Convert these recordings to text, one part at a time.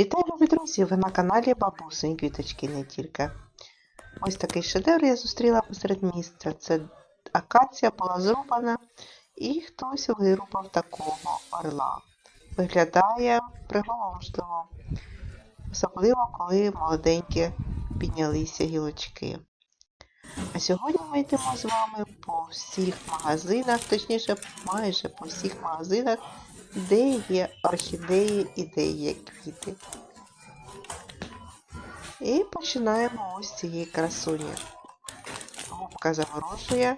Вітаю, любі друзі! Ви на каналі Бабусень Квіточки не тільки. Ось такий шедевр я зустріла посеред місця. Це акація була зрубана, і хтось вирубав такого орла. Виглядає приголомшливо, особливо коли молоденькі піднялися гілочки. А сьогодні ми йдемо з вами по всіх магазинах, точніше, майже по всіх магазинах, де є орхідеї і де є квіти. І починаємо ось цієї красуні. Губка заворожує,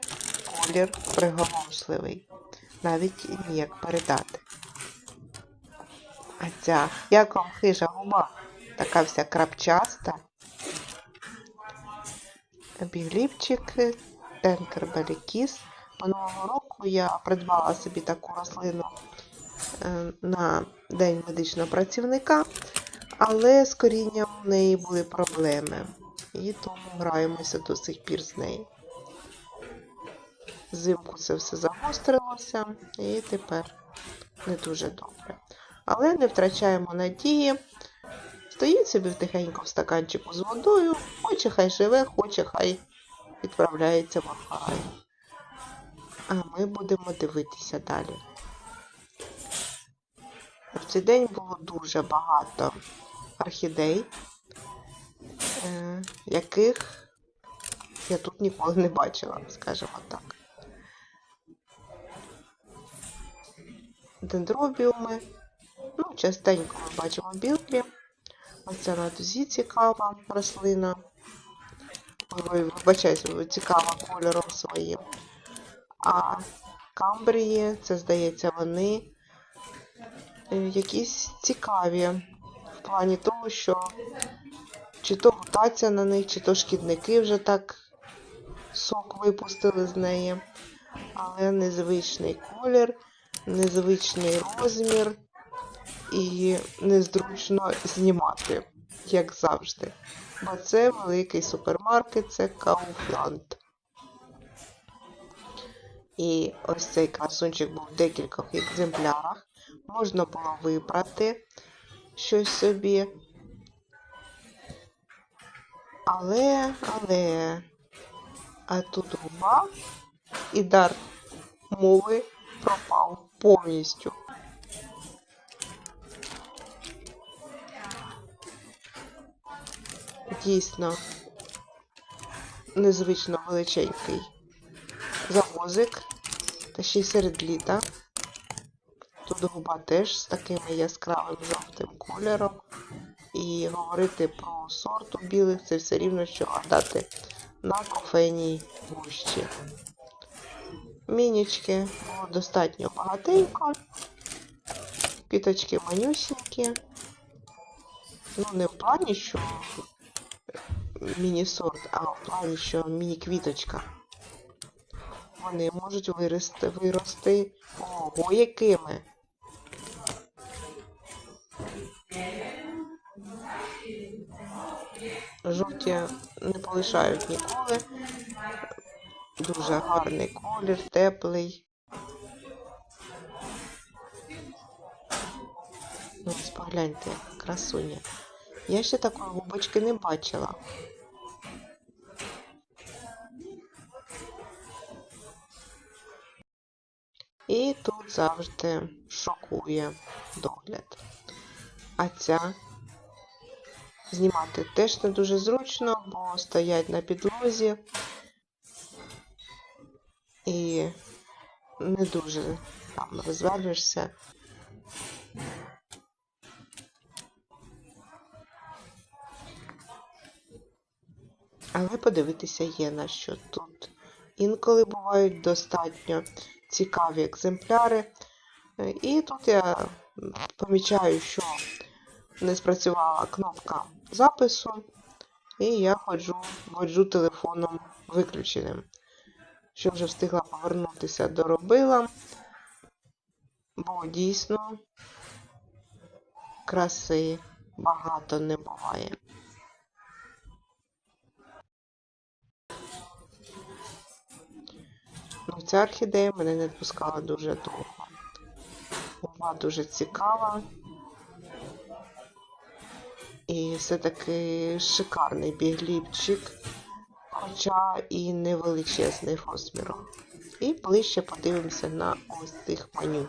колір приголомшливий. Навіть ніяк передати. А ця, як вам хижа губа, така вся крапчаста. Бігліпчик, Тенкербелікіс. Минулого року я придбала собі таку рослину на День медичного працівника, але з корінням в неї були проблеми. І тому граємося до сих пір з нею. Взимку це все загострилося і тепер не дуже добре. Але не втрачаємо надії. Стоїть собі тихенько в стаканчику з водою, хоче хай живе, хоче хай відправляється в Ахай. А ми будемо дивитися далі. Цей день було дуже багато орхідей, е, яких я тут ніколи не бачила, скажімо так. Дендробіуми. Ну, частенько ми бачимо білки. Оця на дузі цікава рослина. Ой, вибачаюсь, цікава кольором своїм. А камбрії, це здається, вони якісь цікаві в плані того, що чи то мутація на них, чи то шкідники вже так сок випустили з неї. Але незвичний колір, незвичний розмір і незручно знімати, як завжди. Бо це великий супермаркет, це Kaufland. І ось цей красунчик був в декількох екземплярах. Можна було вибрати щось собі. Але, але, а тут губа і дар мови пропав повністю. Дійсно незвично величенький завозик, та ще й серед літа. Тут губа теж з таким яскравим жовтим кольором. І говорити про сорт білих це все рівно, що гадати на кофейній гущі. Мінічки було достатньо багатенько. Квіточки манюсінькі. Ну, не в плані, що міні-сорт, а в плані, що міні-квіточка. Вони можуть вирости, вирости ого якими. Жовті не полишають ніколи. Дуже гарний колір, теплий. Ну, ось погляньте, красуня. Я ще такої губочки не бачила. І тут завжди шокує догляд. А ця знімати теж не дуже зручно, бо стоять на підлозі і не дуже там розвалюєшся. Але подивитися є на що тут. Інколи бувають достатньо цікаві екземпляри. І тут я помічаю, що не спрацювала кнопка запису, і я ходжу, ходжу телефоном виключеним. Що вже встигла повернутися, доробила, бо дійсно краси багато не буває. Ну, ця орхідея мене не відпускала дуже довго. Була дуже цікава. І все-таки шикарний бігліпчик, хоча і невеличезний розміром. І ближче подивимося на ось цих маню.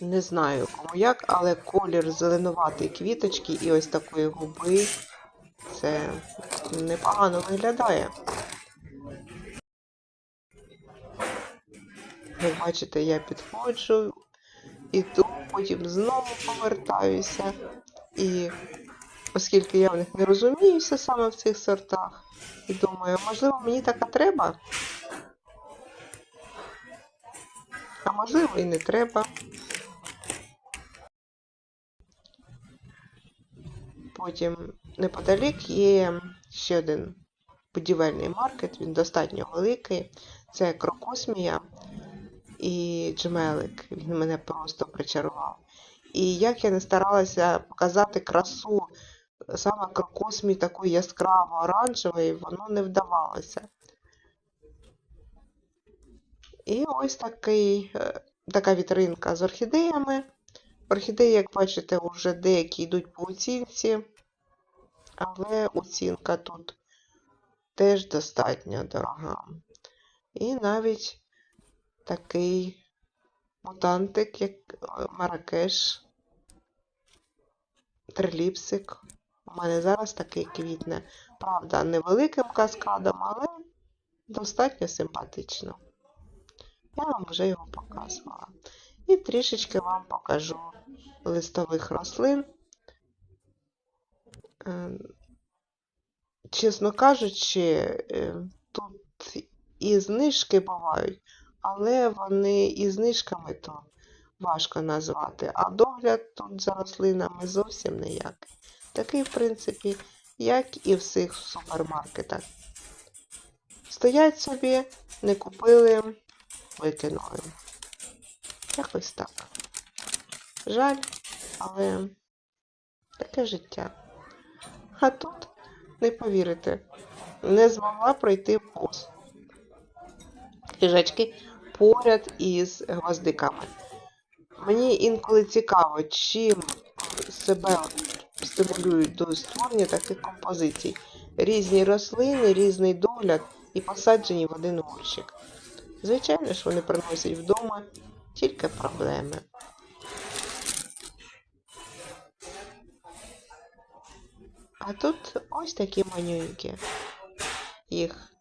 Не знаю кому як, але колір зеленуватої квіточки і ось такої губи це непогано виглядає. Як бачите, я підходжу, іду, потім знову повертаюся. І оскільки я в них не розуміюся саме в цих сортах, і думаю, можливо, мені така треба. А можливо і не треба. Потім неподалік є ще один будівельний маркет, він достатньо великий. Це Крокосмія і Джмелик. Він мене просто причарував. І як я не старалася показати красу саме крокосмії такої яскраво оранжевої, воно не вдавалося. І ось такий, е, така вітринка з орхідеями. Орхідеї, як бачите, вже деякі йдуть по оцінці, але оцінка тут теж достатньо дорога. І навіть такий мутантик, як е, Маракеш, триліпсик. У мене зараз такий квітне. Правда, невеликим каскадом, але достатньо симпатично. Я вам вже його показувала. І трішечки вам покажу листових рослин. Е, Чесно кажучи, е, тут і знижки бувають, але вони і знижками то важко назвати. А догляд тут за рослинами зовсім ніякий. Такий, в принципі, як і в всіх супермаркетах. Стоять собі, не купили, викинули. Якось так. Жаль, але таке життя. А тут, не повірите, не змогла пройти повз. Хижачки поряд із гвоздиками. Мені інколи цікаво, чим себе стимулюють до створення таких композицій. Різні рослини, різний догляд і посаджені в один горщик. Звичайно ж, вони приносять вдома тільки проблеми. А тут ось такі манюньки. Їх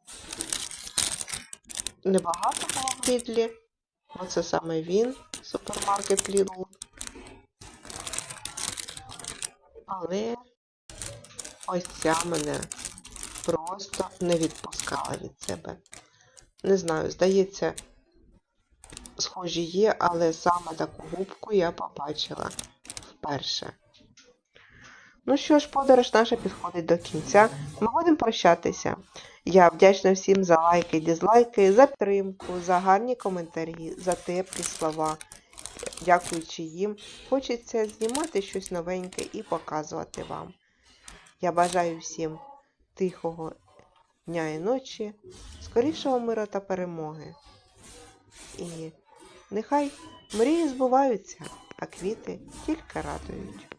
небагато було в Лідлі. Оце саме він, супермаркет Lidl. Але ось ця мене просто не відпускала від себе. Не знаю, здається, схожі є, але саме таку губку я побачила вперше. Ну що ж, подорож наша підходить до кінця. Ми будемо прощатися. Я вдячна всім за лайки, дізлайки, за підтримку, за гарні коментарі, за теплі слова. Дякуючи їм, хочеться знімати щось новеньке і показувати вам. Я бажаю всім тихого дня і ночі, скорішого миру та перемоги. І нехай мрії збуваються, а квіти тільки радують.